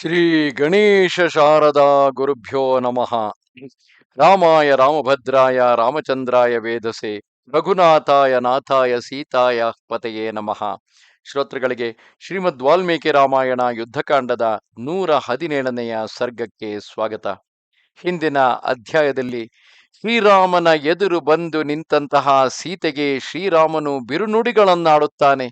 ಶ್ರೀ ಗಣೇಶ ಶಾರದಾ ಗುರುಭ್ಯೋ ನಮಃ. ರಾಮಾಯ ರಾಮಭದ್ರಾಯ ರಾಮಚಂದ್ರಾಯ ವೇದಸೆ ರಘುನಾಥಾಯ ನಾಥಾಯ ಸೀತಾಯ ಪತೆಯೇ ನಮಃ. ಶ್ರೋತೃಗಳಿಗೆ ಶ್ರೀಮದ್ ವಾಲ್ಮೀಕಿ ರಾಮಾಯಣ ಯುದ್ಧಕಾಂಡದ ನೂರ ಹದಿನೇಳನೆಯ ಸರ್ಗಕ್ಕೆ ಸ್ವಾಗತ. ಹಿಂದಿನ ಅಧ್ಯಾಯದಲ್ಲಿ ಶ್ರೀರಾಮನ ಎದುರು ಬಂದು ನಿಂತಹ ಸೀತೆಗೆ ಶ್ರೀರಾಮನು ಬಿರುನುಡಿಗಳನ್ನಾಡುತ್ತಾನೆ.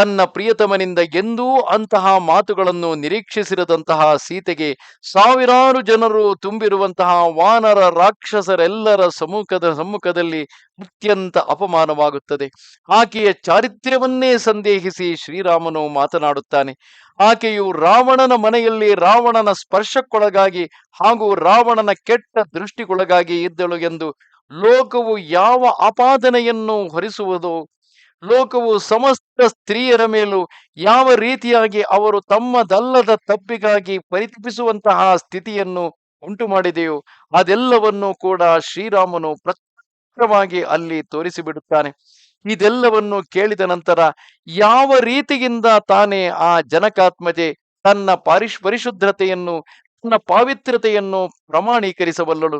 ತನ್ನ ಪ್ರಿಯತಮನಿಂದ ಎಂದೂ ಅಂತಹ ಮಾತುಗಳನ್ನು ನಿರೀಕ್ಷಿಸಿರದಂತಹ ಸೀತೆಗೆ ಸಾವಿರಾರು ಜನರು ತುಂಬಿರುವಂತಹ ವಾನರ ರಾಕ್ಷಸರೆಲ್ಲರ ಸಮ್ಮುಖದ ಸಮ್ಮುಖದಲ್ಲಿ ಅತ್ಯಂತ ಅಪಮಾನವಾಗುತ್ತದೆ. ಆಕೆಯ ಚಾರಿತ್ರ್ಯವನ್ನೇ ಸಂದೇಹಿಸಿ ಶ್ರೀರಾಮನು ಮಾತನಾಡುತ್ತಾನೆ, ಆಕೆಯು ರಾವಣನ ಮನೆಯಲ್ಲಿ ರಾವಣನ ಸ್ಪರ್ಶಕ್ಕೊಳಗಾಗಿ ಹಾಗೂ ರಾವಣನ ಕೆಟ್ಟ ದೃಷ್ಟಿಗೊಳಗಾಗಿ ಇದ್ದಳು ಎಂದು ಲೋಕವು ಯಾವ ಆಪಾದನೆಯನ್ನು ಹೊರಿಸುವುದೋ ಲೋಕವು ಸಮಸ್ತ ಸ್ತ್ರೀಯರ ಮೇಲೂ ಯಾವ ರೀತಿಯಾಗಿ ಅವರು ತಮ್ಮದಲ್ಲದ ತಪ್ಪಿಗಾಗಿ ಪರಿತಪಿಸುವಂತಹ ಸ್ಥಿತಿಯನ್ನು ಉಂಟು ಮಾಡಿದೆಯೋ ಅದೆಲ್ಲವನ್ನು ಕೂಡ ಶ್ರೀರಾಮನು ಪ್ರತ್ಯಕ್ಷವಾಗಿ ಅಲ್ಲಿ ತೋರಿಸಿಬಿಡುತ್ತಾನೆ. ಇದೆಲ್ಲವನ್ನು ಕೇಳಿದ ನಂತರ ಯಾವ ರೀತಿಯಿಂದ ತಾನೇ ಆ ಜನಕಾತ್ಮಜೆ ತನ್ನ ಪರಿಶ್, ಪರಿಶುದ್ಧತೆಯನ್ನು ತನ್ನ ಪಾವಿತ್ರ್ಯತೆಯನ್ನು ಪ್ರಮಾಣೀಕರಿಸಬಲ್ಲಳು.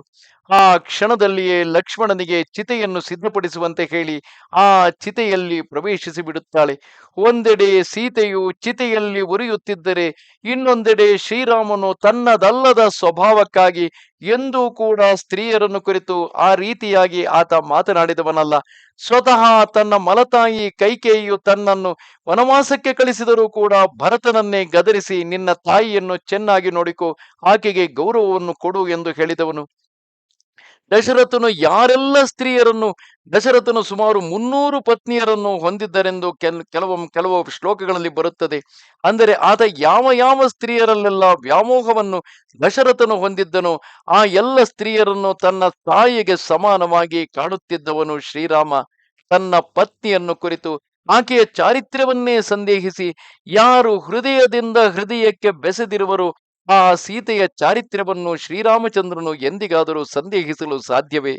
ಆ ಕ್ಷಣದಲ್ಲಿಯೇ ಲಕ್ಷ್ಮಣನಿಗೆ ಚಿತೆಯನ್ನು ಸಿದ್ಧಪಡಿಸುವಂತೆ ಹೇಳಿ ಆ ಚಿತೆಯಲ್ಲಿ ಪ್ರವೇಶಿಸಿ ಬಿಡುತ್ತಾಳೆ. ಒಂದೆಡೆ ಸೀತೆಯು ಚಿತೆಯಲ್ಲಿ ಉರಿಯುತ್ತಿದ್ದರೆ, ಇನ್ನೊಂದೆಡೆ ಶ್ರೀರಾಮನು ತನ್ನದಲ್ಲದ ಸ್ವಭಾವಕ್ಕಾಗಿ ಎಂದೂ ಕೂಡ ಸ್ತ್ರೀಯರನ್ನು ಕುರಿತು ಆ ರೀತಿಯಾಗಿ ಆತ ಮಾತನಾಡಿದವನಲ್ಲ. ಸ್ವತಃ ತನ್ನ ಮಲತಾಯಿ ಕೈಕೇಯಿಯು ತನ್ನನ್ನು ವನವಾಸಕ್ಕೆ ಕಳಿಸಿದರೂ ಕೂಡ ಭರತನನ್ನೇ ಗದರಿಸಿ ನಿನ್ನ ತಾಯಿಯನ್ನು ಚೆನ್ನಾಗಿ ನೋಡಿಕೊ, ಆಕೆಗೆ ಗೌರವವನ್ನು ಕೊಡು ಎಂದು ಹೇಳಿದವನು. ದಶರಥನು ಯಾರೆಲ್ಲ ಸ್ತ್ರೀಯರನ್ನು, ದಶರಥನು ಸುಮಾರು ಮುನ್ನೂರು ಪತ್ನಿಯರನ್ನು ಹೊಂದಿದ್ದರೆಂದು ಕೆಲ್ ಕೆಲವೊಮ್ಮೆ ಕೆಲವು ಶ್ಲೋಕಗಳಲ್ಲಿ ಬರುತ್ತದೆ. ಅಂದರೆ ಆತ ಯಾವ ಯಾವ ಸ್ತ್ರೀಯರಲ್ಲೆಲ್ಲ ವ್ಯಾಮೋಹವನ್ನು ದಶರಥನು ಹೊಂದಿದ್ದನೋ, ಆ ಎಲ್ಲ ಸ್ತ್ರೀಯರನ್ನು ತನ್ನ ತಾಯಿಗೆ ಸಮಾನವಾಗಿ ಕಾಣುತ್ತಿದ್ದವನು ಶ್ರೀರಾಮ. ತನ್ನ ಪತ್ನಿಯನ್ನು ಕುರಿತು ಆಕೆಯ ಚಾರಿತ್ರ್ಯವನ್ನೇ ಸಂದೇಹಿಸಿ, ಯಾರು ಹೃದಯದಿಂದ ಹೃದಯಕ್ಕೆ ಬೆಸೆದಿರುವರು ಆ ಸೀತೆಯ ಚಾರಿತ್ರ್ಯವನ್ನು ಶ್ರೀರಾಮಚಂದ್ರನು ಎಂದಿಗಾದರೂ ಸಂದೇಹಿಸಲು ಸಾಧ್ಯವೇ?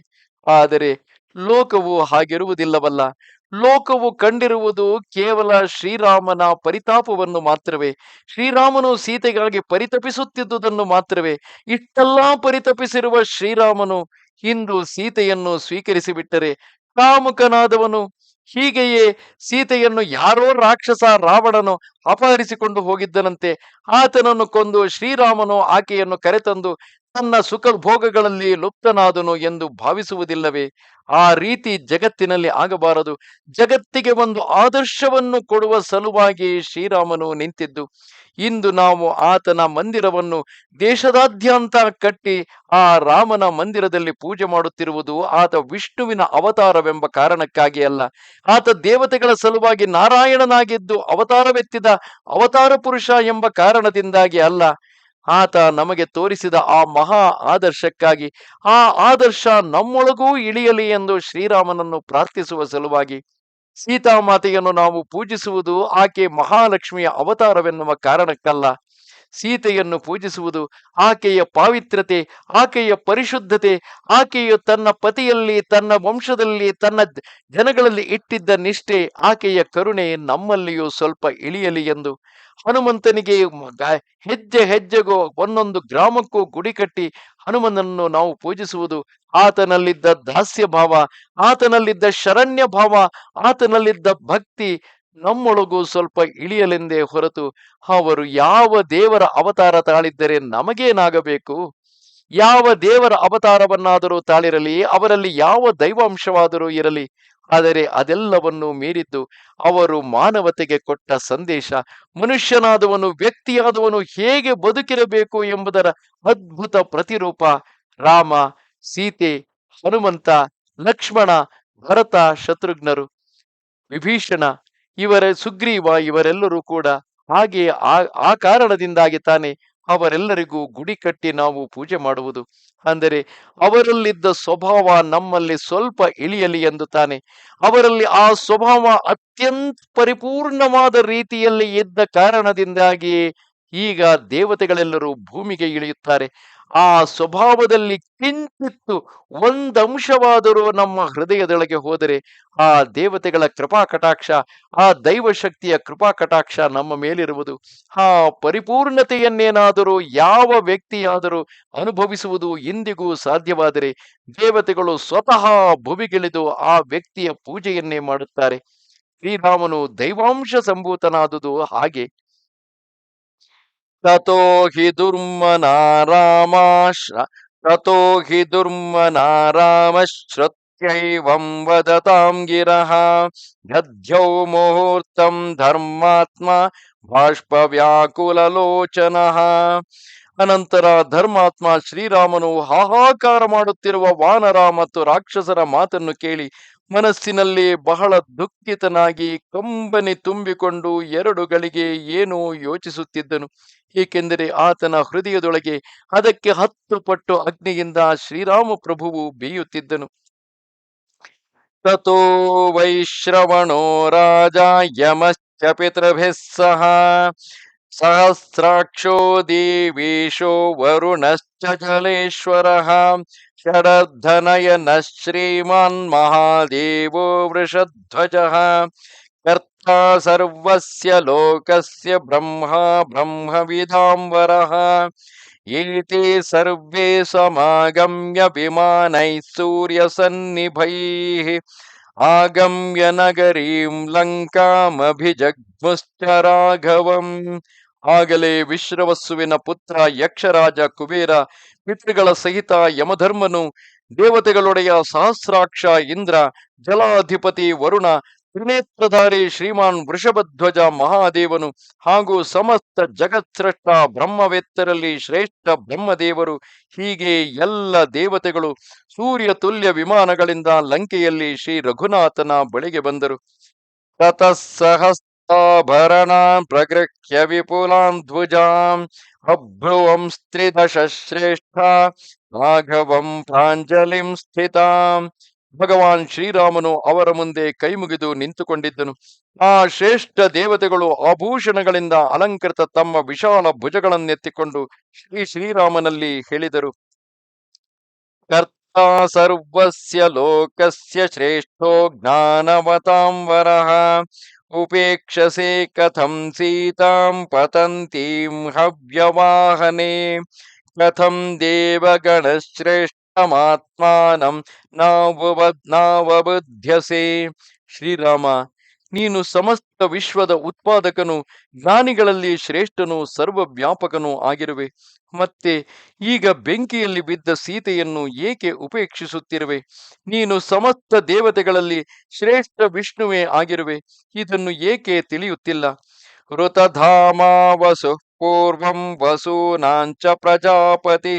ಆದರೆ ಲೋಕವು ಹಾಗಿರುವುದಿಲ್ಲವಲ್ಲ. ಲೋಕವು ಕಂಡಿರುವುದು ಕೇವಲ ಶ್ರೀರಾಮನ ಪರಿತಾಪವನ್ನು ಮಾತ್ರವೇ. ಶ್ರೀರಾಮನು ಸೀತೆಗಾಗಿ ಪರಿತಪಿಸುತ್ತಿದ್ದುದನ್ನು ಮಾತ್ರವೇ. ಇಷ್ಟೆಲ್ಲಾ ಪರಿತಪಿಸಿರುವ ಶ್ರೀರಾಮನು ಇಂದು ಸೀತೆಯನ್ನು ಸ್ವೀಕರಿಸಿಬಿಟ್ಟರೆ ಕಾಮುಕನಾದವನು ಹೀಗೆಯೇ ಸೀತೆಯನ್ನು ಯಾರೋ ರಾಕ್ಷಸ ರಾವಣನು ಅಪಹರಿಸಿಕೊಂಡು ಹೋಗಿದ್ದನಂತೆ ಆತನನ್ನು ಕೊಂದು ಶ್ರೀರಾಮನು ಆಕೆಯನ್ನು ಕರೆತಂದು ತನ್ನ ಸುಖ ಭೋಗಗಳಲ್ಲಿ ಲುಪ್ತನಾದನು ಎಂದು ಭಾವಿಸುವುದಿಲ್ಲವೇ? ಆ ರೀತಿ ಜಗತ್ತಿನಲ್ಲಿ ಆಗಬಾರದು. ಜಗತ್ತಿಗೆ ಒಂದು ಆದರ್ಶವನ್ನು ಕೊಡುವ ಸಲುವಾಗಿ ಶ್ರೀರಾಮನು ನಿಂತಿದ್ದು, ಇಂದು ನಾವು ಆತನ ಮಂದಿರವನ್ನು ದೇಶದಾದ್ಯಂತ ಕಟ್ಟಿ ಆ ರಾಮನ ಮಂದಿರದಲ್ಲಿ ಪೂಜೆ ಮಾಡುತ್ತಿರುವುದು ಆತ ವಿಷ್ಣುವಿನ ಅವತಾರವೆಂಬ ಕಾರಣಕ್ಕಾಗಿ ಅಲ್ಲ. ಆತ ದೇವತೆಗಳ ಸಲುವಾಗಿ ನಾರಾಯಣನಾಗಿದ್ದು ಅವತಾರವೆತ್ತಿದ ಅವತಾರ ಪುರುಷ ಎಂಬ ಕಾರಣದಿಂದಾಗಿ ಅಲ್ಲ. ಆತ ನಮಗೆ ತೋರಿಸಿದ ಆ ಮಹಾ ಆದರ್ಶಕ್ಕಾಗಿ, ಆ ಆದರ್ಶ ನಮ್ಮೊಳಗೂ ಇಳಿಯಲಿ ಎಂದು ಶ್ರೀರಾಮನನ್ನು ಪ್ರಾರ್ಥಿಸುವ ಸಲುವಾಗಿ ಸೀತಾಮಾತೆಯನ್ನು ನಾವು ಪೂಜಿಸುವುದು ಆಕೆ ಮಹಾಲಕ್ಷ್ಮಿಯ ಅವತಾರವೆನ್ನುವ ಕಾರಣಕ್ಕಲ್ಲ. ಸೀತೆಯನ್ನು ಪೂಜಿಸುವುದು, ಆಕೆಯ ಪಾವಿತ್ರ್ಯತೆ, ಆಕೆಯ ಪರಿಶುದ್ಧತೆ, ಆಕೆಯು ತನ್ನ ಪತಿಯಲ್ಲಿ, ತನ್ನ ವಂಶದಲ್ಲಿ, ತನ್ನ ಜನಗಳಲ್ಲಿ ಇಟ್ಟಿದ್ದ ನಿಷ್ಠೆ, ಆಕೆಯ ಕರುಣೆ ನಮ್ಮಲ್ಲಿಯೂ ಸ್ವಲ್ಪ ಇಳಿಯಲಿ ಎಂದು ಹನುಮಂತನಿಗೆ ಹೆಜ್ಜೆ ಹೆಜ್ಜೆಗೋ ಒಂದೊಂದು ಗ್ರಾಮಕ್ಕೂ ಗುಡಿ ಕಟ್ಟಿ ಹನುಮನನ್ನು ನಾವು ಪೂಜಿಸುವುದು. ಆತನಲ್ಲಿದ್ದ ದಾಸ್ಯ ಭಾವ ಆತನಲ್ಲಿದ್ದ ಶರಣ್ಯ ಭಾವ ಆತನಲ್ಲಿದ್ದ ಭಕ್ತಿ ನಮ್ಮೊಳಗೂ ಸ್ವಲ್ಪ ಇಳಿಯಲೆಂದೇ ಹೊರತು ಅವರು ಯಾವ ದೇವರ ಅವತಾರ ತಾಳಿದ್ದರೆ ನಮಗೇನಾಗಬೇಕು? ಯಾವ ದೇವರ ಅವತಾರವನ್ನಾದರೂ ತಾಳಿರಲಿ, ಅವರಲ್ಲಿ ಯಾವ ದೈವಾಂಶವಾದರೂ ಇರಲಿ, ಆದರೆ ಅದೆಲ್ಲವನ್ನು ಮೀರಿದ್ದು ಅವರು ಮಾನವತೆಗೆ ಕೊಟ್ಟ ಸಂದೇಶ. ಮನುಷ್ಯನಾದವನು, ವ್ಯಕ್ತಿಯಾದವನು ಹೇಗೆ ಬದುಕಿರಬೇಕು ಎಂಬುದರ ಅದ್ಭುತ ಪ್ರತಿರೂಪ. ರಾಮ, ಸೀತೆ, ಹನುಮಂತ, ಲಕ್ಷ್ಮಣ, ಭರತ, ಶತ್ರುಘ್ನರು, ವಿಭೀಷಣ ಇವರ ಸುಗ್ರೀವ ಇವರೆಲ್ಲರೂ ಕೂಡ ಹಾಗೆ ಆ ಆ ಕಾರಣದಿಂದಾಗಿ ತಾನೆ ಅವರೆಲ್ಲರಿಗೂ ಗುಡಿ ಕಟ್ಟಿ ನಾವು ಪೂಜೆ ಮಾಡುವುದು. ಅಂದರೆ ಅವರಲ್ಲಿದ್ದ ಸ್ವಭಾವ ನಮ್ಮಲ್ಲಿ ಸ್ವಲ್ಪ ಇಳಿಯಲಿ ಎಂದು ತಾನೆ ಅವರಲ್ಲಿ ಆ ಸ್ವಭಾವ ಅತ್ಯಂತ ಪರಿಪೂರ್ಣವಾದ ರೀತಿಯಲ್ಲಿ ಇದ್ದ ಕಾರಣದಿಂದಾಗಿ ಈಗ ದೇವತೆಗಳೆಲ್ಲರೂ ಭೂಮಿಗೆ ಇಳಿಯುತ್ತಾರೆ. ಆ ಸ್ವಭಾವದಲ್ಲಿ ಕಿಂಚಿತ್ತು ಒಂದಂಶವಾದರೂ ನಮ್ಮ ಹೃದಯದೊಳಗೆ ಹೋದರೆ ಆ ದೇವತೆಗಳ ಕೃಪಾ ಕಟಾಕ್ಷ ಆ ದೈವ ಶಕ್ತಿಯ ಕೃಪಾ ಕಟಾಕ್ಷ ನಮ್ಮ ಮೇಲಿರುವುದು. ಆ ಪರಿಪೂರ್ಣತೆಯನ್ನೇನಾದರೂ, ಯಾವ ವ್ಯಕ್ತಿಯಾದರೂ ಅನುಭವಿಸುವುದು ಇಂದಿಗೂ ಸಾಧ್ಯವಾದರೆ ದೇವತೆಗಳು ಸ್ವತಃ ಭುವಿಗಿಳಿದು ಆ ವ್ಯಕ್ತಿಯ ಪೂಜೆಯನ್ನೇ ಮಾಡುತ್ತಾರೆ. ಶ್ರೀರಾಮನು ದೈವಾಂಶ ಸಂಭೂತನಾದುದು ಹಾಗೆ. ತಥೋ ಹಿ ರಾಮ ಶ್ರುತ್ಯೈವಂ ವದತಾಂ ಗಿರಃ ದಧ್ಯೌ ಮುಹೂರ್ತಂ ಧರ್ಮಾತ್ಮ ಬಾಷ್ಪ ವ್ಯಾಕುಲಲೋಚನಃ ಅನಂತರ ಧರ್ಮಾತ್ಮ ಶ್ರೀರಾಮನು ಹಾಹಾಕಾರ ಮಾಡುತ್ತಿರುವ ವಾನರ ಮತ್ತು ರಾಕ್ಷಸರ ಮಾತನ್ನು ಕೇಳಿ ಮನಸ್ಸಿನಲ್ಲಿ ಬಹಳ ದುಃಖಿತನಾಗಿ ಕಂಬನಿ ತುಂಬಿಕೊಂಡು ಎರಡು ಗಳಿಗೆ ಏನೋ ಯೋಚಿಸುತ್ತಿದ್ದನು. ಏಕೆಂದರೆ ಆತನ ಹೃದಯದೊಳಗೆ ಅದಕ್ಕೆ ಹತ್ತು ಪಟ್ಟು ಅಗ್ನಿಯಿಂದ ಶ್ರೀರಾಮ ಪ್ರಭುವು ಬೇಯುತ್ತಿದ್ದನು. ತಥೋ ವೈಶ್ರವಣೋ ರಾಜ ಯಮಶ್ಚ ಸಹ ಸಹಸ್ರಾಕ್ಷೋ ದೇವೇಶೋ ವರುಣಶ್ಚ ಜಲೇಶ್ವರಃ ಶರಧನಯನ ಶ್ರೀಮಾನ್ ಮಹಾದೇವೋ ವೃಷಧ್ವಜಃ ಸರ್ವಸ್ಯ ಲೋಕಸ್ಯ ಬ್ರಹ್ಮ ಬ್ರಹ್ಮವಿಧಾಂಬರಃ ಏತೆ ಸರ್ವೇ ಸಮಾಗಮ್ಯ ವಿಮಾನೈಃ ಸೂರ್ಯಸನ್ನಿಭೈಃ ಆಗಮ್ಯ ನಗರೀಂ ಲಂಕಾಮಭಿಜಗ್ಮುಶ್ಚ ರಾಘವಂ ಆಗಲೇ ವಿಶ್ರವಸ್ಸುವಿನ ಪುತ್ರ ಯಕ್ಷರಾಜ ಕುಬೇರ ಪಿತೃಗಳ ಸಹಿತ ಯಮಧರ್ಮನು ದೇವತೆಗಳೊಡೆಯ ಸಹಸ್ರಾಕ್ಷ ಇಂದ್ರ, ಜಲಾಧಿಪತಿ ವರುಣ ತ್ರಿನೇತ್ರಧಾರಿ ಶ್ರೀಮಾನ್ ವೃಷಭಧ್ವಜ ಮಹಾದೇವನು ಹಾಗೂ ಸಮಸ್ತ ಜಗತ್ಸೃಷ್ಟ ಬ್ರಹ್ಮವೇತ್ತರಲ್ಲಿ ಶ್ರೇಷ್ಠ ಬ್ರಹ್ಮದೇವರು, ಹೀಗೆ ಎಲ್ಲ ದೇವತೆಗಳು ಸೂರ್ಯ ತುಲ್ಯ ವಿಮಾನಗಳಿಂದ ಲಂಕೆಯಲ್ಲಿ ಶ್ರೀ ರಘುನಾಥನ ಬಳಿಗೆ ಬಂದರು. ತತಃ ಸಹಸ್ರಾಭರಣಾನ್ ಪ್ರಗೃಹ್ಯ ವಿಪುಲಾಂ ಧ್ವಜಾಂ ಅಭ್ರುವಂ ಸ್ತ್ರಿದಶ ಶ್ರೇಷ್ಠ ರಾಘವಂ ಪ್ರಾಂಜಲಿಂ ಸ್ಥಿತಾಂ ಭಗವಾನ್ ಶ್ರೀರಾಮನು ಅವರ ಮುಂದೆ ಕೈಮುಗಿದು ನಿಂತುಕೊಂಡಿದ್ದನು. ಆ ಶ್ರೇಷ್ಠ ದೇವತೆಗಳು ಆಭೂಷಣಗಳಿಂದ ಅಲಂಕೃತ ತಮ್ಮ ವಿಶಾಲ ಭುಜಗಳನ್ನೆತ್ತಿಕೊಂಡು ಶ್ರೀ ಶ್ರೀರಾಮನಲ್ಲಿ ಹೇಳಿದರು. ಕರ್ತಾ ಸರ್ವಸ್ಯ ಲೋಕಸ್ಯ ಶ್ರೇಷ್ಠೋ ಜ್ಞಾನವತಾಂವರಃ. ಉಪೇಕ್ಷಸೆ ಕಥಂ ಸೀತಾಂ ಪತಂತೀಂ ಹವ್ಯವಾಹನೆ. ಕಥಂ ದೇವಗಣಶ್ರೇಷ್ಠಮಾತ್ಮಾನಂ ನಾವ ಶ್ರೀರಾಮ, ನೀನು ಸಮಸ್ತ ವಿಶ್ವದ ಉತ್ಪಾದಕನು, ಜ್ಞಾನಿಗಳಲ್ಲಿ ಶ್ರೇಷ್ಠನು, ಸರ್ವವ್ಯಾಪಕನೂ ಆಗಿರುವೆ. ಮತ್ತೆ ಈಗ ಬೆಂಕಿಯಲ್ಲಿ ಬಿದ್ದ ಸೀತೆಯನ್ನು ಏಕೆ ಉಪೇಕ್ಷಿಸುತ್ತಿರುವೆ? ನೀನು ಸಮಸ್ತ ದೇವತೆಗಳಲ್ಲಿ ಶ್ರೇಷ್ಠ ವಿಷ್ಣುವೇ ಆಗಿರುವೆ. ಇದನ್ನು ಏಕೆ ತಿಳಿಯುತ್ತಿಲ್ಲ? ಋತಧಾಮ ವಸು ಪೂರ್ವಂ ವಸೂನಾಂಚ ಪ್ರಜಾಪತಿ.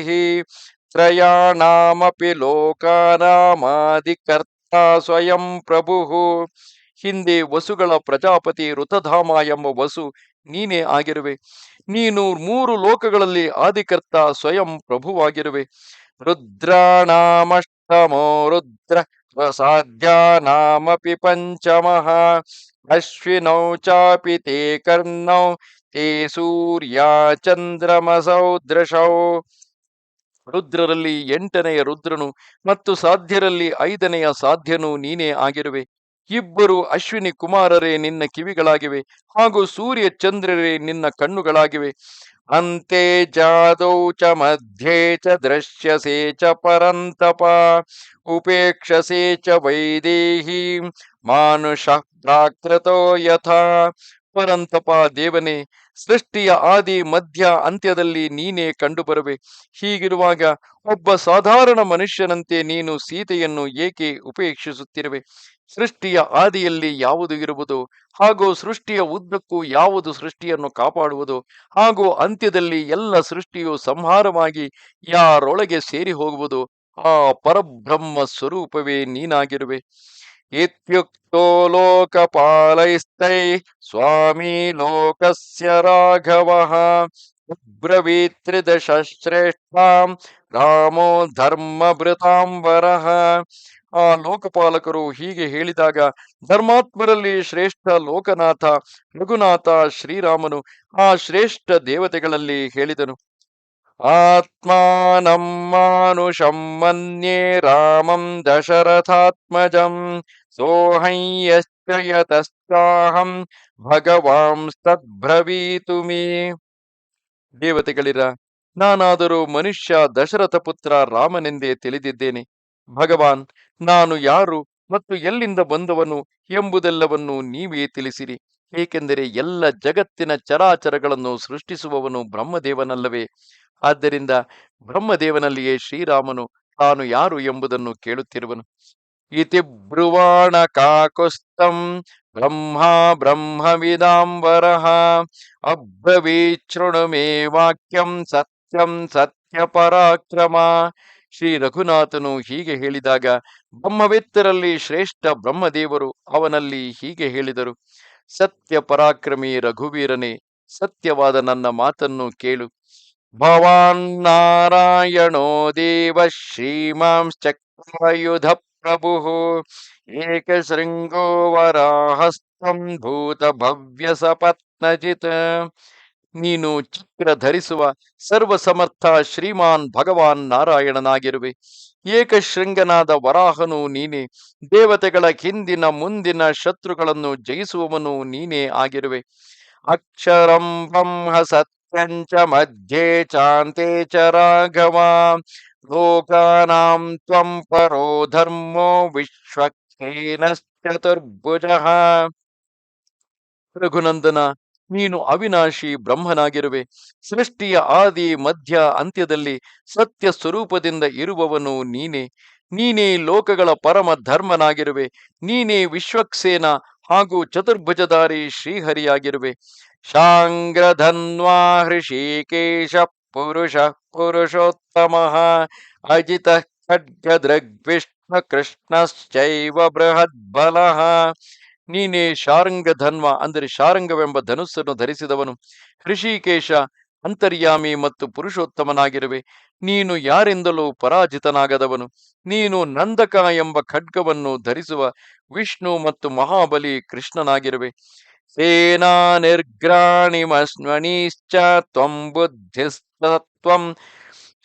ತ್ರಯಾಣಾಮಪಿ ಲೋಕಾನಾಮಾದಿಕರ್ತ ಸ್ವಯಂ ಪ್ರಭು ಹಿಂದೆ ವಸುಗಳ ಪ್ರಜಾಪತಿ ಋತಧಾಮ ಎಂಬ ವಸು, ನೀನೇ ಆಗಿರುವೆ. ನೀನು ಮೂರು ಲೋಕಗಳಲ್ಲಿ ಆದಿಕರ್ತ ಸ್ವಯಂ ಪ್ರಭುವಾಗಿರುವೆ. ರುದ್ರಾಣಾಮಷ್ಟಮೋ ರುದ್ರ ಸಾಧ್ಯಾನಾಮಪಿ ಪಂಚಮಃ, ಅಶ್ವಿನೌ ಚಾಪಿ ತೇ ಕರ್ಣೌ, ತೇ ಸೂರ್ಯ ಚಂದ್ರಮಸೌ ದೃಶೌ. ರುದ್ರರಲ್ಲಿ ಎಂಟನೆಯ ರುದ್ರನು ಮತ್ತು ಸಾಧ್ಯರಲ್ಲಿ ಐದನೆಯ ಸಾಧ್ಯನು ನೀನೇ ಆಗಿರುವೆ. ಇಬ್ಬರು ಅಶ್ವಿನಿ ಕುಮಾರರೇ ನಿನ್ನ ಕಿವಿಗಳಾಗಿವೆ ಹಾಗೂ ಸೂರ್ಯ ಚಂದ್ರರೇ ನಿನ್ನ ಕಣ್ಣುಗಳಾಗಿವೆ. ಅಂತೆ ಜಾದೌ ಚ ಮಧ್ಯೆ ಚ ದೃಶ್ಯಸೆ ಚ ಪರಂತಪ, ಉಪೇಕ್ಷಸೆ ಚ ವೈದೇಹಿ, ಮಾನುಷ ಪ್ರಾಕೃತೋ ಯಥಾ ಪರಂತಪ ದೇವನೇ, ಸೃಷ್ಟಿಯ ಆದಿ, ಮಧ್ಯ, ಅಂತ್ಯದಲ್ಲಿ ನೀನೇ ಕಂಡುಬರುವೆ. ಹೀಗಿರುವಾಗ ಒಬ್ಬ ಸಾಧಾರಣ ಮನುಷ್ಯನಂತೆ ನೀನು ಸೀತೆಯನ್ನು ಏಕೆ ಉಪೇಕ್ಷಿಸುತ್ತಿರುವೆ? ಸೃಷ್ಟಿಯ ಆದಿಯಲ್ಲಿ ಯಾವುದು ಇರುವುದು? ಹಾಗೂ ಸೃಷ್ಟಿಯ ಉದ್ದಕ್ಕೂ ಯಾವುದು ಸೃಷ್ಟಿಯನ್ನು ಕಾಪಾಡುವುದು? ಹಾಗೂ ಅಂತ್ಯದಲ್ಲಿ ಎಲ್ಲ ಸೃಷ್ಟಿಯು ಸಂಹಾರವಾಗಿ ಯಾರೊಳಗೆ ಸೇರಿ ಹೋಗುವುದು ಆ ಪರಬ್ರಹ್ಮ ಸ್ವರೂಪವೇ ನೀನಾಗಿರುವೆ. ಇತ್ಯುಕ್ತೋ ಲೋಕಪಾಲೈಸ್ತೈ ಸ್ವಾಮಿ ಲೋಕಸ್ಯ ರಾಘವಃ ಬ್ರವೀತ್ರಿದಶ ಶ್ರೇಷ್ಠಾಂ ರಾಮೋ ಧರ್ಮಭೃತಾಂಬರಃ ಆ ಲೋಕಪಾಲಕರು ಹೀಗೆ ಹೇಳಿದಾಗ, ಧರ್ಮಾತ್ಮರಲ್ಲಿ ಶ್ರೇಷ್ಠ ಲೋಕನಾಥ ರಘುನಾಥ ಶ್ರೀರಾಮನು ಆ ಶ್ರೇಷ್ಠ ದೇವತೆಗಳಲ್ಲಿ ಹೇಳಿದನು. ಆತ್ಮಾನಂ ಮಾನುಷಂ ಮನ್ಯೇ ರಾಮಂ ದಶರಥಾತ್ಮಜಂ ಸೋಹಂ ಯಶ್ಚ ಭಗವಾಂ ಭಗವಾಂಸ್ತದ್ಬ್ರವೀತು ಮೇ. ದೇವತೆಗಳಿರ, ನಾನಾದರೂ ಮನುಷ್ಯ ದಶರಥ ಪುತ್ರ ರಾಮನೆಂದೇ ತಿಳಿದಿದ್ದೇನೆ. ಭಗವಾನ್, ನಾನು ಯಾರು ಮತ್ತು ಎಲ್ಲಿಂದ ಬಂದವನು ಎಂಬುದೆಲ್ಲವನ್ನು ನೀವೇ ತಿಳಿಸಿರಿ. ಏಕೆಂದರೆ ಎಲ್ಲ ಜಗತ್ತಿನ ಚರಾಚರಗಳನ್ನು ಸೃಷ್ಟಿಸುವವನು ಬ್ರಹ್ಮದೇವನಲ್ಲವೇ. ಆದ್ದರಿಂದ ಬ್ರಹ್ಮದೇವನಲ್ಲಿಯೇ ಶ್ರೀರಾಮನು, ತಾನು ಯಾರು ಎಂಬುದನ್ನು ಕೇಳುತ್ತಿರುವನು. ಇತಿ ಬ್ರುವಾಣ ಕಾಕುಸ್ತಂ ಬ್ರಹ್ಮ ಬ್ರಹ್ಮವಿದಾಂಬರಃ ಅಬ್ರವೀಶೃಣು ಮೇ ವಾಕ್ಯಂ ಸತ್ಯಂ ಸತ್ಯ ಪರಾಕ್ರಮ ಶ್ರೀ ರಘುನಾಥನು ಹೀಗೆ ಹೇಳಿದಾಗ, ಬ್ರಹ್ಮವೇತ್ತರಲ್ಲಿ ಶ್ರೇಷ್ಠ ಬ್ರಹ್ಮದೇವರು ಅವನಲ್ಲಿ ಹೀಗೆ ಹೇಳಿದರು ಸತ್ಯ ಪರಾಕ್ರಮಿ ರಘುವೀರನೇ, ಸತ್ಯವಾದ ನನ್ನ ಮಾತನ್ನು ಕೇಳು. ಭವಾನ್ ನಾರಾಯಣೋ ದೇವ ಶ್ರೀಮಾಂಶ್ಚಕ್ರಯುಧ ವರಾಹಸ್ತಂ ಭೂತ ಭವ್ಯ ಸಪತ್ನಜಿತ್ ನೀನು ಚಕ್ರ ಧರಿಸುವ ಸರ್ವಸಮರ್ಥ ಶ್ರೀಮಾನ್ ಭಗವಾನ್ ನಾರಾಯಣನಾಗಿರುವೆ। ಏಕಶೃಂಗನಾದ ವರಾಹನು ನೀನೇ। ದೇವತೆಗಳ ಹಿಂದಿನ ಮುಂದಿನ ಶತ್ರುಗಳನ್ನು ಜಯಿಸುವವನು ನೀನೇ ಆಗಿರುವೆ। ಅಕ್ಷರಂ ಬ್ರಹ್ಮ ಸತ್ಯಂಚ ಮಧ್ಯೆ ಚಾಂತೆ ಚ ರಾಘವ। ಲೋಕಾನಾಂ ತ್ವಂ ಪರೋ ಧರ್ಮೋ ವಿಶ್ವಕ್ಷೇನಶ್ಚತುರ್ಭುಜ ರಘುನಂದನ ನೀನು ಅವಿನಾಶಿ ಬ್ರಹ್ಮನಾಗಿರುವೆ. ಸೃಷ್ಟಿಯ ಆದಿ ಮಧ್ಯ ಅಂತ್ಯದಲ್ಲಿ ಸತ್ಯ ಸ್ವರೂಪದಿಂದ ಇರುವವನು ನೀನೇ. ನೀನೇ ಲೋಕಗಳ ಪರಮ ಧರ್ಮನಾಗಿರುವೆ. ನೀನೇ ವಿಶ್ವಕ್ಸೇನ ಹಾಗೂ ಚತುರ್ಭುಜಧಾರಿ ಶ್ರೀಹರಿಯಾಗಿರುವೆ. ಶಾಂಗ್ರಧನ್ವಾ ಹೃಷಿಕೇಶ ಪುರುಷ ಪುರುಷೋತ್ತಮ ಅಜಿತ ಖಡ್ಗದೃಗ್ವಿಷ್ಣು ಕೃಷ್ಣಶ್ಚೈವ ಬೃಹದ್ಬಲಃ ನೀನೇ ಶಾರಂಗ ಧನ್ವ ಅಂದರೆ ಶಾರಂಗವೆಂಬ ಧನುಸ್ಸನ್ನು ಧರಿಸಿದವನು. ಹೃಷಿಕೇಶ ಅಂತರ್ಯಾಮಿ ಮತ್ತು ಪುರುಷೋತ್ತಮನಾಗಿರುವೆ. ನೀನು ಯಾರಿಂದಲೂ ಪರಾಜಿತನಾಗದವನು. ನೀನು ನಂದಕ ಎಂಬ ಖಡ್ಗವನ್ನು ಧರಿಸುವ ವಿಷ್ಣು ಮತ್ತು ಮಹಾಬಲಿ ಕೃಷ್ಣನಾಗಿರುವೆ. ಸೇನಾ ನಿರ್ಗ್ರಾಣಿಮಶ್ವನೀಶ್ಚ ತ್ವಂ ಬುದ್ಧಿಸ್ತತ್ವಂ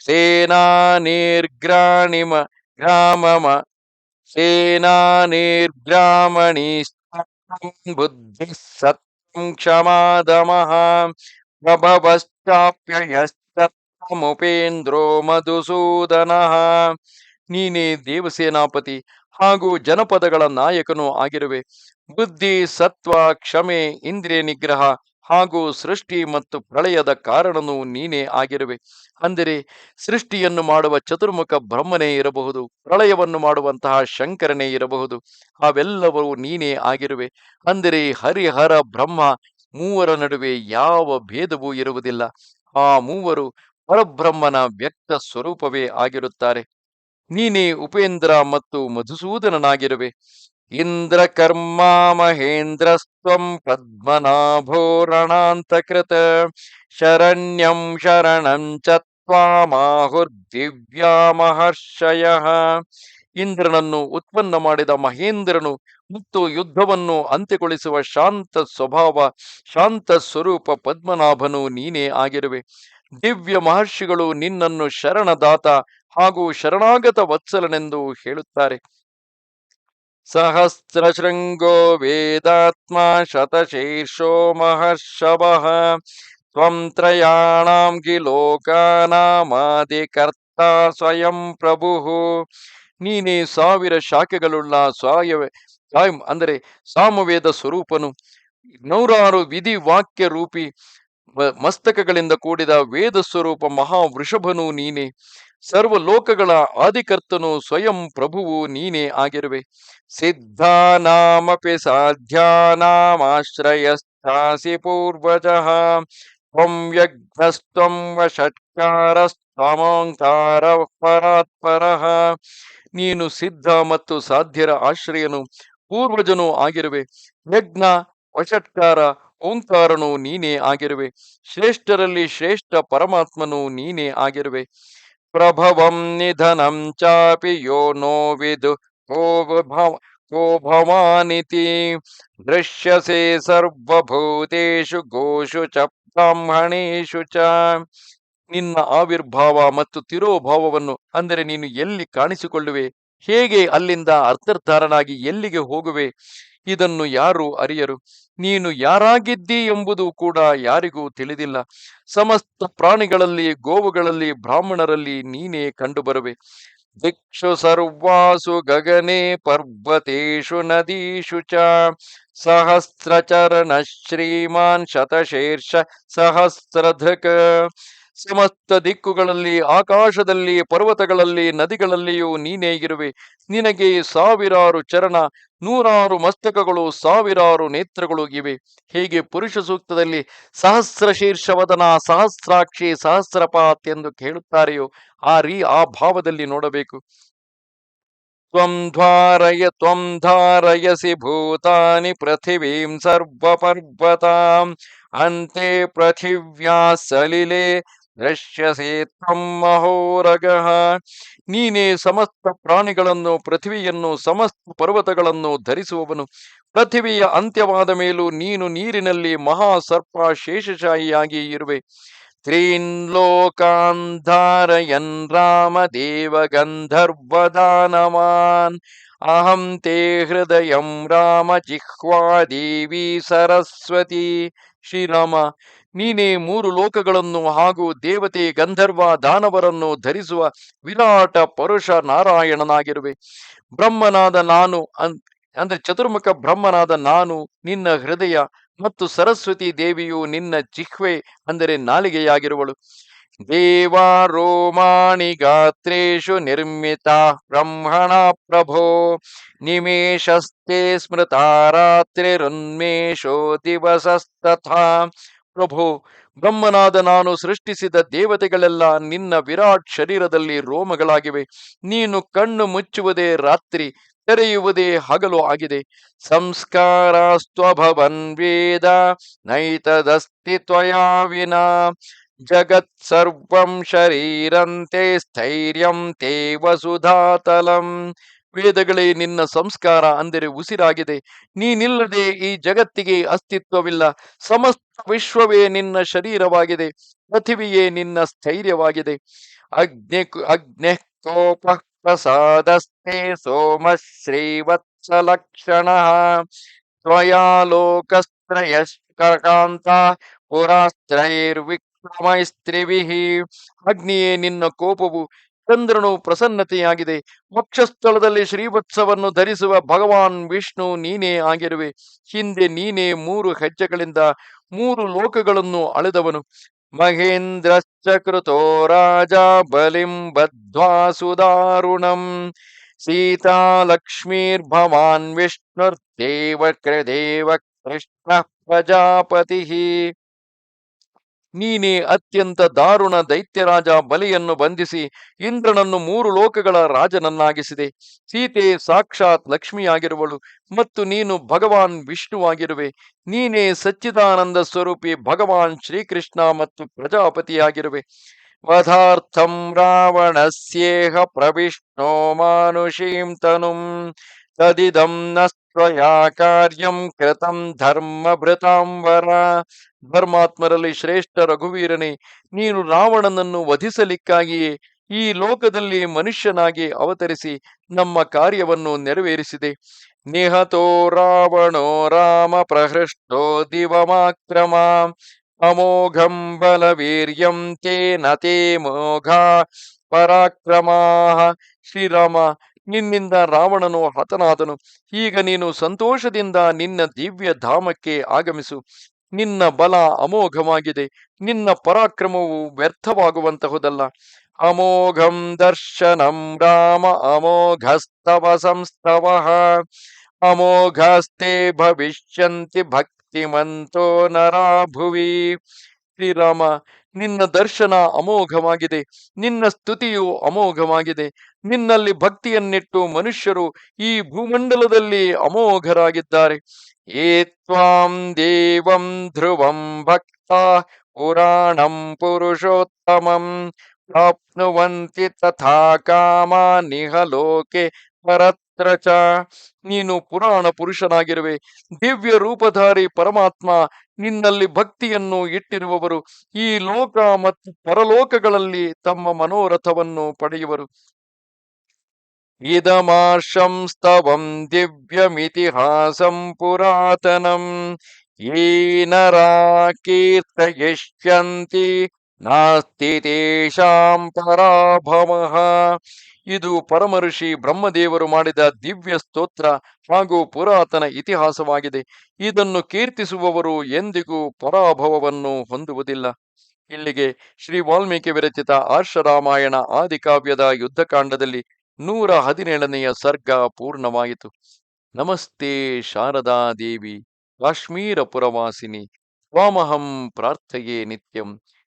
ಸೇನಾ ನಿರ್ಗ್ರಾಣಿಮ ಗ್ರಾಮಮ ಸೇನಾನಿರ್ಗ್ರಾಮಣಿ ಬುದ್ಧಿ ಸತ್ವಂ ಕ್ಷಮಾದಮಃ ಪ್ರಭವಶ್ಚಾಪ್ಯಯಶ್ಚತ್ವಮುಪೇಂದ್ರೋ ಮಧುಸೂದನಃ ನೀನೇ ದೇವಸೇನಾಪತಿ ಹಾಗೂ ಜನಪದಗಳ ನಾಯಕನೂ ಆಗಿರುವೆ। ಬುದ್ಧಿ, ಸತ್ವ, ಕ್ಷಮೆ, ಇಂದ್ರಿಯ ನಿಗ್ರಹ ಹಾಗೂ ಸೃಷ್ಟಿ ಮತ್ತು ಪ್ರಳಯದ ಕಾರಣನು ನೀನೇ ಆಗಿರುವೆ. ಅಂದರೆ ಸೃಷ್ಟಿಯನ್ನು ಮಾಡುವ ಚತುರ್ಮುಖ ಬ್ರಹ್ಮನೇ ಇರಬಹುದು, ಪ್ರಳಯವನ್ನು ಮಾಡುವಂತಹ ಶಂಕರನೇ ಇರಬಹುದು, ಅವೆಲ್ಲವೂ ನೀನೇ ಆಗಿರುವೆ. ಅಂದರೆ ಹರಿಹರ ಬ್ರಹ್ಮ, ಮೂವರ ನಡುವೆ ಯಾವ ಭೇದವೂ ಇರುವುದಿಲ್ಲ. ಆ ಮೂವರು ಪರಬ್ರಹ್ಮನ ವ್ಯಕ್ತ ಸ್ವರೂಪವೇ ಆಗಿರುತ್ತಾರೆ. ನೀನೇ ಉಪೇಂದ್ರ ಮತ್ತು ಮಧುಸೂದನನಾಗಿರುವೆ. ಕರ್ಮ ಪದ್ಮನಾಭೋ ಪದ್ಮನಾಭೋರಣಾಂತಕೃತ. ಶರಣ್ಯಂ ಶರಣಂ ಚ ತ್ವಾಮಾಹುರ್ದಿವ್ಯಾ ಮಹರ್ಷಯ ಇಂದ್ರನನ್ನು ಉತ್ಪನ್ನ ಮಾಡಿದ ಮಹೇಂದ್ರನು ಮತ್ತು ಯುದ್ಧವನ್ನು ಅಂತ್ಯಗೊಳಿಸುವ ಶಾಂತ ಸ್ವಭಾವ, ಶಾಂತ ಸ್ವರೂಪ ಪದ್ಮನಾಭನು ನೀನೇ ಆಗಿರುವೆ. ದಿವ್ಯ ಮಹರ್ಷಿಗಳು ನಿನ್ನನ್ನು ಶರಣದಾತ ಹಾಗೂ ಶರಣಾಗತ ವತ್ಸಲನೆಂದು ಹೇಳುತ್ತಾರೆ. ಸಹಸ್ರಶೃಂಗೋ ವೇದಾತ್ಮ ಶತಶೀರ್ಷೋ ಮಹರ್ಷಭ ತ್ರಯಾಣಾಂ ಗಿ ಲೋಕಾನಾಮಾದಿಕರ್ತ ಸ್ವಯಂ ಪ್ರಭು ನೀನೇ ಸಾವಿರ ಶಾಖೆಗಳುಳ್ಳ ಸ್ವಾಯ ಸಾಯಂ ಅಂದರೆ ಸಾಮವೇದ ಸ್ವರೂಪನು ನೂರಾರು ವಿಧಿ ವಾಕ್ಯ ರೂಪಿ ಮಸ್ತಕಗಳಿಂದ ಕೂಡಿದ ವೇದ ಸ್ವರೂಪ ಮಹಾವೃಷಭನು ನೀನೆ. ಸರ್ವ ಲೋಕಗಳ ಆದಿಕರ್ತನು ಸ್ವಯಂ ಪ್ರಭುವು ನೀನೇ ಆಗಿರುವೆ. ಸಿದ್ಧಾನಾಮಪಿ ಸಾಧ್ಯಾನಾಮಾಶ್ರಯಸ್ಥಾಸಿ ಪೂರ್ವಜಃ. ತ್ವಂ ಯಜ್ಞಸ್ತ್ವಂ ವಷಟ್ಕಾರಸ್ತ್ವಮೋಂಕಾರ ಪರಾತ್ಪರಃ ನೀನು ಸಿದ್ಧ ಮತ್ತು ಸಾಧ್ಯರ ಆಶ್ರಯನು ಪೂರ್ವಜನು ಆಗಿರುವೆ. ಯಜ್ಞ, ವಷಟ್ಕಾರ, ಓಂಕಾರನು ನೀನೇ ಆಗಿರುವೆ. ಶ್ರೇಷ್ಠರಲ್ಲಿ ಶ್ರೇಷ್ಠ ಪರಮಾತ್ಮನು ನೀನೇ ಆಗಿರುವೆ. ಪ್ರಭವಂ ನಿಧನಂ ಚಾಪಿ ಯೋ ನೋ ವಿದು ಕೋ ಭವ ಕೋ ಭವಾನಿತಿ ದೃಶ್ಯಸೆ ಸರ್ವಭೂತೇಷು ಗೋಷು ಚ ಬ್ರಾಹ್ಮಣೇಷು ಚ ನಿನ್ನ ಆವಿರ್ಭಾವ ಮತ್ತು ತಿರೋಭಾವವನ್ನು ಅಂದರೆ ನೀನು ಎಲ್ಲಿ ಕಾಣಿಸಿಕೊಳ್ಳುವೆ? ಹೇಗೆ ಅಲ್ಲಿಂದ ಅರ್ಥರ್ಧಾರನಾಗಿ ಎಲ್ಲಿಗೆ ಹೋಗುವೆ? ಇದನ್ನು ಯಾರು ಅರಿಯರು? ನೀನು ಯಾರಾಗಿದ್ದಿ ಎಂಬುದು ಕೂಡ ಯಾರಿಗೂ ತಿಳಿದಿಲ್ಲ. ಸಮಸ್ತ ಪ್ರಾಣಿಗಳಲ್ಲಿ, ಗೋವುಗಳಲ್ಲಿ, ಬ್ರಾಹ್ಮಣರಲ್ಲಿ ನೀನೇ ಕಂಡುಬರುವೆ. ದಿಕ್ಷು ಸರ್ವಾಸು ಗಗನೆ ಪರ್ವತೇಶು ನದೀಶು ಚ. ಸಹಸ್ರಚರಣ ಶ್ರೀಮಾನ್ ಶತಶೀರ್ಷ ಸಹಸ್ರಧಕ. ಸಮಸ್ತ ದಿಕ್ಕುಗಳಲ್ಲಿ, ಆಕಾಶದಲ್ಲಿ, ಪರ್ವತಗಳಲ್ಲಿ, ನದಿಗಳಲ್ಲಿಯೂ ನೀನೇ ಇರುವೆ. ನಿನಗೆ ಸಾವಿರಾರು ಚರಣ ನೂರಾರು ಮಸ್ತಕಗಳು, ಸಾವಿರಾರು ನೇತ್ರಗಳು ಇವೆ. ಹೇಗೆ ಪುರುಷ ಸೂಕ್ತದಲ್ಲಿ ಸಹಸ್ರ ಶೀರ್ಷವದನ ಸಹಸ್ರಾಕ್ಷಿ, ಸಹಸ್ರಪಾತ್ ಎಂದು ಕೇಳುತ್ತಾರೆಯೋ ಆ ರೀ ಆ ಭಾವದಲ್ಲಿ ನೋಡಬೇಕು. ತ್ವಂ ಧ್ವಾರಯ ತ್ವಂ ಧಾರಯಸಿ ಭೂತಾನಿ ಪೃಥಿವೀಂ ಸರ್ವಪರ್ವತಾಂ. ಅಂತೆ ಪೃಥಿವ್ಯಾ ಸಲಿಲೆ ದೃಶ್ಯಸೇ ಮಹೋರಗಃ. ನೀನೇ ಸಮಸ್ತ ಪ್ರಾಣಿಗಳನ್ನು, ಪೃಥ್ವಿಯನ್ನು, ಸಮಸ್ತ ಪರ್ವತಗಳನ್ನು ಧರಿಸುವವನು. ಪೃಥ್ವಿಯ ಅಂತ್ಯವಾದ ಮೇಲೂ ನೀನು ನೀರಿನಲ್ಲಿ ಮಹಾ ಸರ್ಪ ಶೇಷಶಾಹಿಯಾಗಿ ಇರುವೆ. ತ್ರೀನ್ ಲೋಕಾಂಧಾರಯನ್ ರಾಮ ದೇವ ಗಂಧರ್ವದಾನವಾನ್ ಅಹಂ ತೇ ಹೃದಯಂ ರಾಮ ಜಿಹ್ವಾ ದೇವಿ ಸರಸ್ವತಿ. ಶ್ರೀರಾಮ ನೀನೇ ಮೂರು ಲೋಕಗಳನ್ನು ಹಾಗೂ ದೇವತೆ ಗಂಧರ್ವ ದಾನವರನ್ನು ಧರಿಸುವ ವಿರಾಟ ಪರುಷ ನಾರಾಯಣನಾಗಿರುವೆ. ಬ್ರಹ್ಮನಾದ ನಾನು ಅಂದ್ರೆ ಚತುರ್ಮುಖ ಬ್ರಹ್ಮನಾದ ನಾನು ನಿನ್ನ ಹೃದಯ ಮತ್ತು ಸರಸ್ವತಿ ದೇವಿಯು ನಿನ್ನ ಜಿಹ್ವೆ ಅಂದರೆ ನಾಲಿಗೆಯಾಗಿರುವಳು. ದೇವಾ ರೋಮಾಣಿ ಗಾತ್ರೇಷು ನಿರ್ಮಿತ ಬ್ರಹ್ಮಣ ಪ್ರಭೋ ನಿಮೇಶಸ್ತೆ ಸ್ಮೃತ ರಾತ್ರಿರುನ್ಮೇಷೋ ದಿವಸಸ್ತಥಾ ಪ್ರಭೋ, ಬ್ರಹ್ಮನಾದ ನಾನು ಸೃಷ್ಟಿಸಿದ ದೇವತೆಗಳೆಲ್ಲ ನಿನ್ನ ವಿರಾಟ್ ಶರೀರದಲ್ಲಿ ರೋಮಗಳಾಗಿವೆ. ನೀನು ಕಣ್ಣು ಮುಚ್ಚುವುದೇ ರಾತ್ರಿ, ತೆರೆಯುವುದೇ ಹಗಲು ಆಗಿದೆ. ಸಂಸ್ಕಾರಸ್ತ್ವಭವನ್ ವೇದ, ನೈತದಸ್ತಿ ಜಗತ್ ಸರ್ವಂ ಶರೀರಂತೆ ಸ್ಥೈರ್ಯಂ ತೇ ವಸುಧಾತಲಂ ವೇದಗಳೇ ನಿನ್ನ ಸಂಸ್ಕಾರ ಅಂದರೆ ಉಸಿರಾಗಿದೆ. ನೀನಿಲ್ಲದೆ ಈ ಜಗತ್ತಿಗೆ ಅಸ್ತಿತ್ವವಿಲ್ಲ. ಸಮಸ್ತ ವಿಶ್ವವೇ ನಿನ್ನ ಶರೀರವಾಗಿದೆ. ಪೃಥಿವಿಯೇ ನಿನ್ನ ಸ್ಥೈರ್ಯವಾಗಿದೆ. ಅಗ್ನಿ ಅಗ್ನಿ ಕೋಪ ಪ್ರಸಾದಸ್ತೆ ಸೋಮ ಶ್ರೀವತ್ಸಲಕ್ಷಣ ತ್ವಯಾ ಲೋಕಸ್ತ್ರಯಶ್ಕಾಂತ ಪುರಾಸ್ತ್ರೈರ್ವಿಕ್ರಮೈಸ್ತ್ರಿವಿಹಿ. ಅಗ್ನಿಯೇ ನಿನ್ನ ಕೋಪವು. ಚಂದ್ರನು ಪ್ರಸನ್ನತೆಯಾಗಿದೆ. ಮೋಕ್ಷಸ್ಥಳದಲ್ಲಿ ಶ್ರೀವತ್ಸವನ್ನು ಧರಿಸುವ ಭಗವಾನ್ ವಿಷ್ಣು ನೀನೇ ಆಗಿರುವೆ. ಹಿಂದೆ ನೀನೇ ಮೂರು ಹೆಜ್ಜೆಗಳಿಂದ ಮೂರು ಲೋಕಗಳನ್ನು ಅಳೆದವನು. ಮಹೇಂದ್ರಶ್ಚ ಕೃತೋ ರಾಜ ಬಲಿಂ ಬದ್ಧ್ವಾ ಸುದಾರುಣಂ ಸೀತಾ ಲಕ್ಷ್ಮೀರ್ಭವಾನ್ ವಿಷ್ಣುರ್ದೇವ ದೇವ ಕೃಷ್ಣ ಪ್ರಜಾಪತಿ. ನೀನೇ ಅತ್ಯಂತ ದಾರುಣ ದೈತ್ಯರಾಜ ಬಲಿಯನ್ನು ಬಂಧಿಸಿ ಇಂದ್ರನನ್ನು ಮೂರು ಲೋಕಗಳ ರಾಜನನ್ನಾಗಿಸಿದೆ. ಸೀತೆ ಸಾಕ್ಷಾತ್ ಲಕ್ಷ್ಮಿಯಾಗಿರುವಳು ಮತ್ತು ನೀನು ಭಗವಾನ್ ವಿಷ್ಣುವಾಗಿರುವೆ. ನೀನೇ ಸಚ್ಚಿದಾನಂದ ಸ್ವರೂಪಿ ಭಗವಾನ್ ಶ್ರೀಕೃಷ್ಣ ಮತ್ತು ಪ್ರಜಾಪತಿಯಾಗಿರುವೆ. ವಧಾರ್ಥಂ ರಾವಣಸ್ಯೇಹ ಪ್ರವಿಷ್ಣೋ ಮಾನುಷೀಂ ತನುಂ ತದಿದಂ ನಸ್ತ್ವಯಾ ಕಾರ್ಯಂ ಕೃತಂ ಧರ್ಮಭೃತಾಂಬರ ಧರ್ಮಾತ್ಮರಲ್ಲಿ ಶ್ರೇಷ್ಠ ರಘುವೀರನೇ, ನೀನು ರಾವಣನನ್ನು ವಧಿಸಲಿಕ್ಕಾಗಿಯೇ ಈ ಲೋಕದಲ್ಲಿ ಮನುಷ್ಯನಾಗಿ ಅವತರಿಸಿ ನಮ್ಮ ಕಾರ್ಯವನ್ನು ನೆರವೇರಿಸಿದೆ. ನಿಹತೋ ರಾವಣೋ ರಾಮ ಪ್ರಹೃಷ್ಟೋ ದಿವಮಾಕ್ರಮ, ಅಮೋಘಂ ಬಲವೀರ್ಯಂ ತೇನ ತೇ ಮೋಘ ಪರಾಕ್ರಮಾ ಶ್ರೀರಾಮ, ನಿನ್ನಿಂದ ರಾವಣನು ಹತನಾದನು. ಈಗ ನೀನು ಸಂತೋಷದಿಂದ ನಿನ್ನ ದಿವ್ಯ ಧಾಮಕ್ಕೆ ಆಗಮಿಸು. ನಿನ್ನ ಬಲ ಅಮೋಘವಾಗಿದೆ, ನಿನ್ನ ಪರಾಕ್ರಮವು ವ್ಯರ್ಥವಾಗುವಂತಹುದಲ್ಲ. ಅಮೋಘಂ ದರ್ಶನಂ ರಾಮ ಅಮೋಘಸ್ತವ ಸಂಸ್ತವ ಅಮೋಘಸ್ತೆ ಭವಿಷ್ಯಂತಿ ಭಕ್ತಿಮಂತೋ ನರಾ ಭುವಿ ಶ್ರೀರಾಮ ನಿನ್ನ ದರ್ಶನ ಅಮೋಘವಾಗಿದೆ, ನಿನ್ನ ಸ್ತುತಿಯು ಅಮೋಘವಾಗಿದೆ, ನಿನ್ನಲ್ಲಿ ಭಕ್ತಿಯನ್ನಿಟ್ಟು ಮನುಷ್ಯರು ಈ ಭೂಮಂಡಲದಲ್ಲಿ ಅಮೋಘರಾಗಿದ್ದಾರೆ. ಏ ತ್ವಾಂ ದೇವಂ ಧ್ರುವಂ ಭಕ್ತ ಪುರಾಣಂ ಪುರುಷೋತ್ತಮಂ ಪ್ರಾಪ್ನುವಂತಿ ತಥಾ ಕಾಮ ನಿಹಲೋಕೆ ಪರತ್ರ ಚ. ನೀನು ಪುರಾಣ ಪುರುಷನಾಗಿರುವೆ, ದಿವ್ಯ ರೂಪಧಾರಿ ಪರಮಾತ್ಮ ನಿನ್ನಲ್ಲಿ ಭಕ್ತಿಯನ್ನು ಇಟ್ಟಿರುವವರು ಈ ಲೋಕ ಮತ್ತು ಪರಲೋಕಗಳಲ್ಲಿ ತಮ್ಮ ಮನೋರಥವನ್ನು ಪಡೆಯುವರು. ಇದಂಸ್ತವಂ ಸ್ತವಂ ದಿವ್ಯಮಿತಿಹಾಸಂ ಪುರಾತನಂ. ಏನರಾ ಕೀರ್ತಯಿಷ್ಯಂತಿ ನಾಸ್ತಿ ತೇಷಾಂ ಪರಾಭವಃ. ಇದು ಪರಮಋಷಿ ಬ್ರಹ್ಮದೇವರು ಮಾಡಿದ ದಿವ್ಯ ಸ್ತೋತ್ರ ಹಾಗೂ ಪುರಾತನ ಇತಿಹಾಸವಾಗಿದೆ. ಇದನ್ನು ಕೀರ್ತಿಸುವವರು ಎಂದಿಗೂ ಪರಾಭವವನ್ನು ಹೊಂದುವುದಿಲ್ಲ. ಇಲ್ಲಿಗೆ ಶ್ರೀ ವಾಲ್ಮೀಕಿ ವಿರಚಿತ ಆರ್ಷರಾಮಾಯಣ ಆದಿಕಾವ್ಯದ ಯುದ್ಧಕಾಂಡದಲ್ಲಿ ನೂರ ಹದಿನೇಳನೆಯ ಸರ್ಗ ಪೂರ್ಣವಾಯಿತು. ನಮಸ್ತೆ ಶಾರದಾ ದೇವಿ, ಕಾಶ್ಮೀರ ಪುರವಾಸಿನಿ ಸ್ವಾಮಹಂ ಪ್ರಾರ್ಥೆಯೇ ನಿತ್ಯಂ.